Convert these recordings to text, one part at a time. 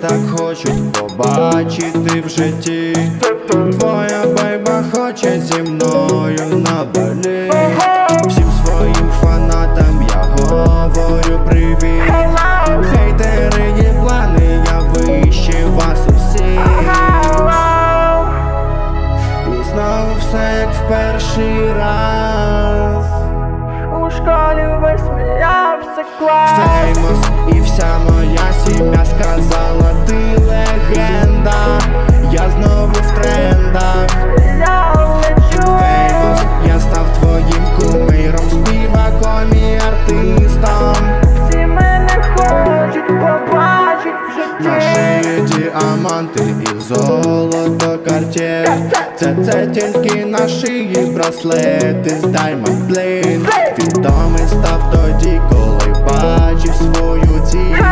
так хочуть побачити в житті. Твоя байба хоче зі мною на балі. Всім своїм фанатам я говорю привіт. Хейтери є плани, я вище вас усіх. І знову все як в перший раз. У школі весь сміявся клас Феймос і вся моя На шиї діаманти і золото картє. Це це тільки на шиї браслети з Diamond Bling Відомий став тоді, коли бачив свою ціль.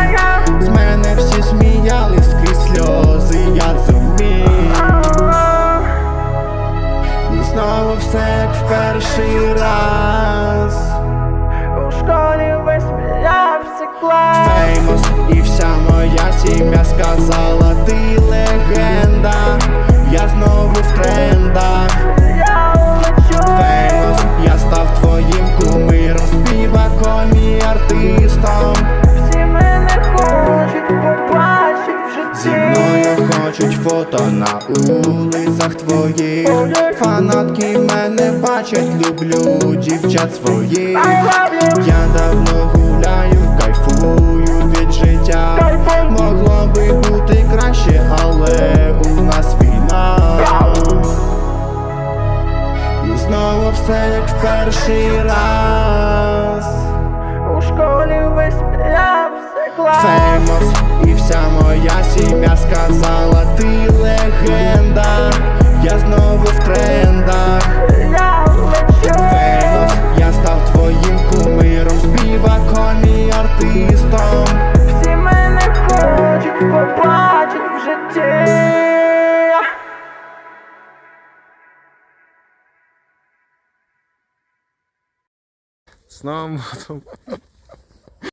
З мене всі сміялись скрізь сльози, я зумів. І знову все як в перший раз. Сказала, ти легенда, я знову в трендах. Феймос, я став твоїм кумиром, співаком і артистом. Всі мене хочуть побачить в Зі житті мною хочуть фото на улицях твоїх. Фанатки мене бачать, люблю дівчат своїх. Я знову все як в перший раз. У школі весь сміявся клас Феймос і вся моя сім'я сказала, ти легенда, я знову в трендах. Я лечу Феймос, я став твоїм кумиром, співаком і артистом. Всі мене хочуть Новим годом.